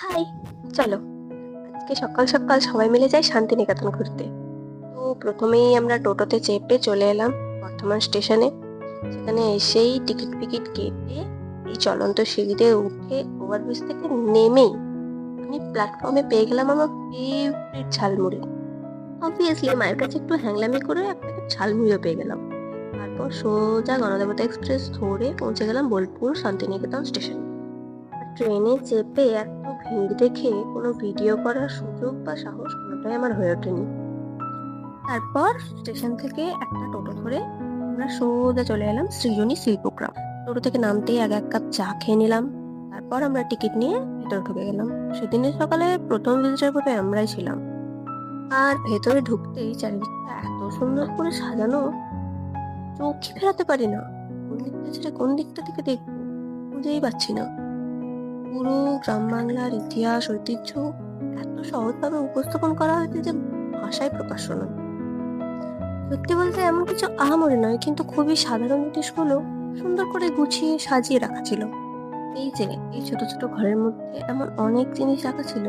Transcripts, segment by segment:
High. চলো। আজকে সকাল সকাল সবাই মিলে যাই শান্তিনিকেতন ঘুরতে। তো প্রথমেই আমরা টোটোতে চেপে চলে এলাম বর্ধমান স্টেশনে। সেখানে এসেই টিকিট ফিকিট কেটে এই চলন্ত সিঁড়িতে উঠে ওভারব্রিজ থেকে নেমেই আমি প্ল্যাটফর্মে পেয়ে গেলাম আমার ফেভারিট ঝালমুড়ি। অবভিয়াসলি মায়ের কাছে একটু হ্যাংলামি করে এক প্যাকেট ঝালমুড়িও পেয়ে গেলাম। তারপর সোজা গণদেবতা এক্সপ্রেস ধরে পৌঁছে গেলাম বোলপুর শান্তিনিকেতন স্টেশন। ট্রেনে চেপে এত ভিড় দেখে কোনো ভিডিও করার সুযোগ বা সাহস কোনোটাই আমার হয়ে ওঠেনি। তারপর স্টেশন থেকে একটা টোটো ধরে আমরা সোজা চলে এলাম সৃজনী শিল্পগ্রাম টোটো থেকে নামতেই আগে এক কাপ চা খেয়ে নিলাম। তারপর আমরা টিকিট নিয়ে ভেতরে ঢুকে গেলাম। সেদিনের সকালে প্রথম ভিজিটার পথে আমরাই ছিলাম। আর ভেতরে ঢুকতেই চারিদিকটা এত সুন্দর করে সাজানো চোখে ফেরাতে পারি না। কোন দিকটা ছেড়ে কোন দিকটা থেকে দেখব বুঝেই পারছি না। পুরো গ্রাম বাংলার ইতিহাস, ঐতিহ্য এত সহজভাবে উপস্থাপন করা হয়েছে যে ভাষায় প্রকাশ নয় সত্যি বলতে এমন কিছু আহামরি নয়, কিন্তু খুবই সাধারণ জিনিসগুলো সুন্দর করে গুছিয়ে সাজিয়ে রাখা ছিল। এই যে, এই ছোট ছোট ঘরের মধ্যে এমন অনেক জিনিস রাখা ছিল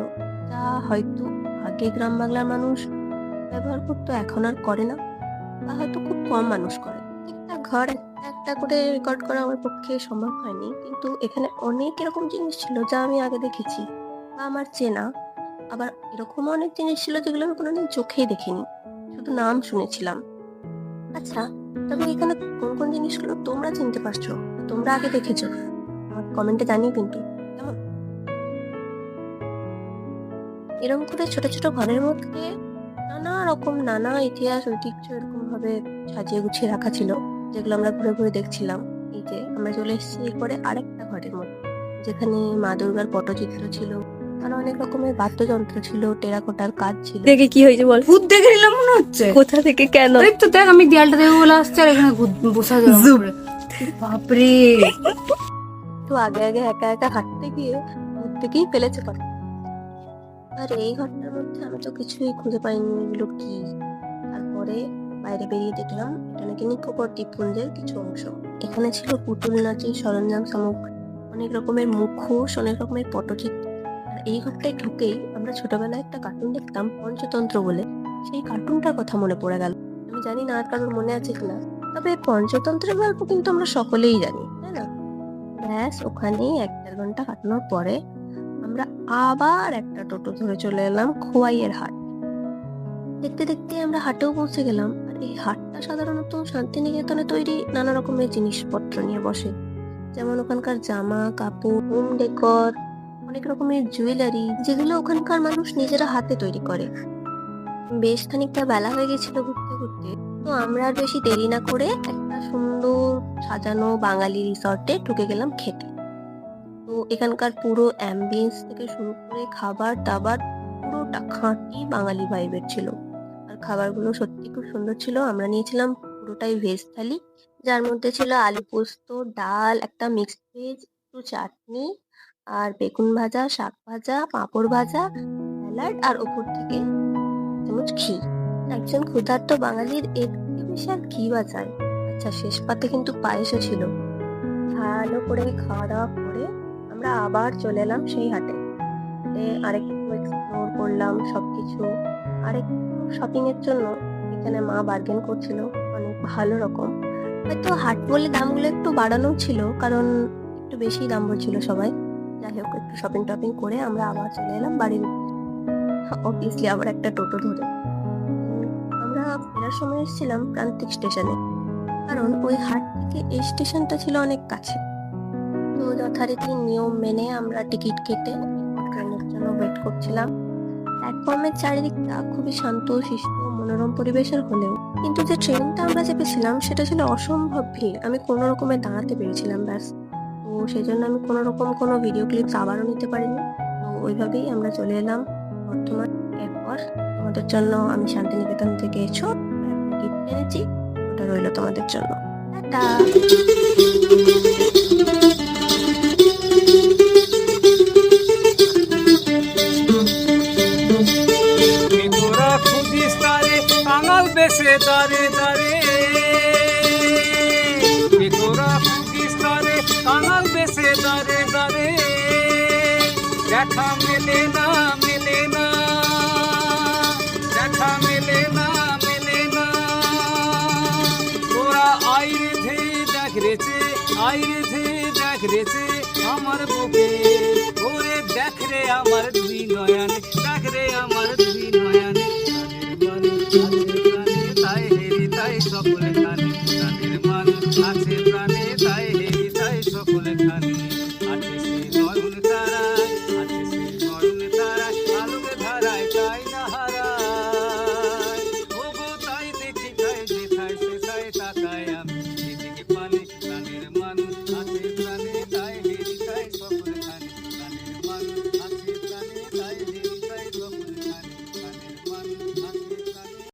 যা হয়তো আগে গ্রাম বাংলার মানুষ ব্যবহার করতো, এখন আর করে না। বা হয়তো খুব কম মানুষ করে। একটা ঘর একটা করে রেকর্ড করা আমার পক্ষে সম্ভব হয়নি। কিন্তু এখানে অনেক এরকম জিনিস ছিল যা আমি আগে দেখেছি। বা আমার চেনা। আবার এরকম অনেক জিনিস ছিল যেগুলো আমি কোনোদিন চোখেই দেখিনি। শুধু নাম শুনেছিলাম। আচ্ছা তবে এখানে কোন কোন জিনিসগুলো তোমরা চিনতে পারছ তোমরা আগে দেখেছ? আমার কমেন্টে জানিও কিন্তু। কেমন এরকম করে ছোট ছোট ঘরের মধ্যে নানা রকম, নানা ইতিহাস, ঐতিহ্য এরকম ভাবে সাজিয়ে গুছিয়ে রাখা ছিল। যেগুলো আমরা ঘুরে ঘুরে দেখছিলাম। এই যে আমরা চলে এসেছি এরপরে আরেকটা ঘরের মধ্যে যেখানে মা দুর্গার পটচিত্র ছিল। আর অনেক রকমের বাদ্যযন্ত্র ছিল টেরাকোটার কাজ ছিল। দেখে কি হয়েছে বল? ভূত দেখে নিলাম মনে হচ্ছে। কোথা থেকে কেন? এই তো দেখ আমি দেয়ালটা দেখে বলে আসছে আর এখানে ভূত বসা যাবে বাপরে। তো আগে আগে একা একা হাঁটতে গিয়ে দূর থেকেই ফেলেছে কথা আর এই ঘরটার মধ্যে আমি তো কিছুই খুঁজে পাইনি এগুলো কি? তারপরে বাইরে বেরিয়ে দেখলাম এটা নাকি নিকোবর দ্বীপপুঞ্জের কিছু অংশ। এখানে ছিল পুতুল নাচের সরঞ্জাম সামগ্রী অনেক রকমের মুখোশ, অনেক রকমের পটচিত্র। এই ঘরটায় ঢুকেই আমরা ছোটবেলায় একটা কার্টুন দেখতাম, পঞ্চতন্ত্র বলে। সেই কার্টুনটার কথা মনে পড়ে গেল। আমি জানি না আর কারোর মনে আছে কিনা, তবে পঞ্চতন্ত্রের গল্প কিন্তু আমরা সকলেই জানি, তাই না? ব্যাস, ওখানেই এক দেড় ঘণ্টা কাটানোর পরে আমরা আবার একটা টোটো ধরে চলে এলাম খোয়াইয়ের হাট। দেখতে দেখতে আমরা হাটেও পৌঁছে গেলাম। এই হাটটা সাধারণত শান্তিনিকেতনে তৈরি নানা রকমের জিনিসপত্র নিয়ে বসে। যেমন ওখানকার জামা, কাপড়, হোম ডেকর, অনেক রকমের জুয়েলারি, যেগুলো ওখানকার মানুষ নিজেরা হাতে তৈরি করে। বেশ খানিকটা বেলা হয়ে গেছিল ঘুরতে ঘুরতে। তো আমরা আর বেশি দেরি না করে একটা সুন্দর সাজানো বাঙালি রিসর্টে ঢুকে গেলাম খেতে। তো এখানকার পুরো অ্যাম্বিয়েন্স থেকে শুরু করে খাবার দাবার পুরোটা খাঁটি বাঙালি ভাইবের ছিল। আর খাবারগুলো সত্যি খুব সুন্দর ছিল। আমরা নিয়েছিলাম পুরোটাই ভেজ থালি, যার মধ্যে ছিল আলু পোস্ত, ডাল, একটা মিক্সড ভেজ একটু চাটনি আর বেগুন ভাজা, শাক ভাজা, পাঁপড় ভাজা, স্যালাড আর ওপর থেকে চামচ ঘি। একজন ক্ষুধার্ত বাঙালির থেকে বেশি আর কি বা আচ্ছা শেষ পাতে কিন্তু পায়েসও ছিল। ভালো করে খাওয়া দাওয়া করে আমরা আবার চলে এলাম সেই হাটে। আরেকটু এক্সপ্লোর করলাম সবকিছু। শপিং এর জন্য এখানে মা বার্গেন করছিল, অনেক ভালো রকম। হয়তো হাট বলে দামগুলো একটু বাড়ানো ছিল, কারণ একটু বেশি দাম বলছিল সবাই। যাই হোক, একটু শপিং টপিং করে আমরা আবার চলে এলাম বাড়ির অবভিয়াসলি আবার একটা টোটো ধরে। আমরা ফেরার সময় এসেছিলাম প্রান্তিক স্টেশনে কারণ ওই হাট থেকে এই স্টেশনটা ছিল অনেক কাছে। তো যথারীতি নিয়ম মেনে আমরা টিকিট কেটে ট্রেনের জন্য ওয়েট করছিলাম। প্ল্যাটফর্মের চারিদিকটা খুবই শান্ত শিষ্ট মনোরম পরিবেশের হলেও। কিন্তু যে ট্রেনটা আমরা চেপেছিলাম, সেটা ছিল অসম্ভব ভিড়। আমি কোনো রকমে দাঁড়াতে পেরেছিলাম, ব্যাস। তো সেই জন্য আমি কোনো রকম কোনো ভিডিও ক্লিপস আবারও নিতে পারিনি। তো ওইভাবেই আমরা চলে এলাম। বর্তমান এরপর তোমাদের জন্য আমি শান্তিনিকেতন থেকে একটা গিফট এনেছি ওটা রইল তোমাদের জন্য। টাটা! দেখা মেলে না মেলে না। দেখা মেলে না মেলে না। তোরা আইরে ধে দেখ রেছে আইরে ধে দেখ রেছে আমার বুকে। ওরে দেখ রে আমার দুই নয়ন দেখ রে আমার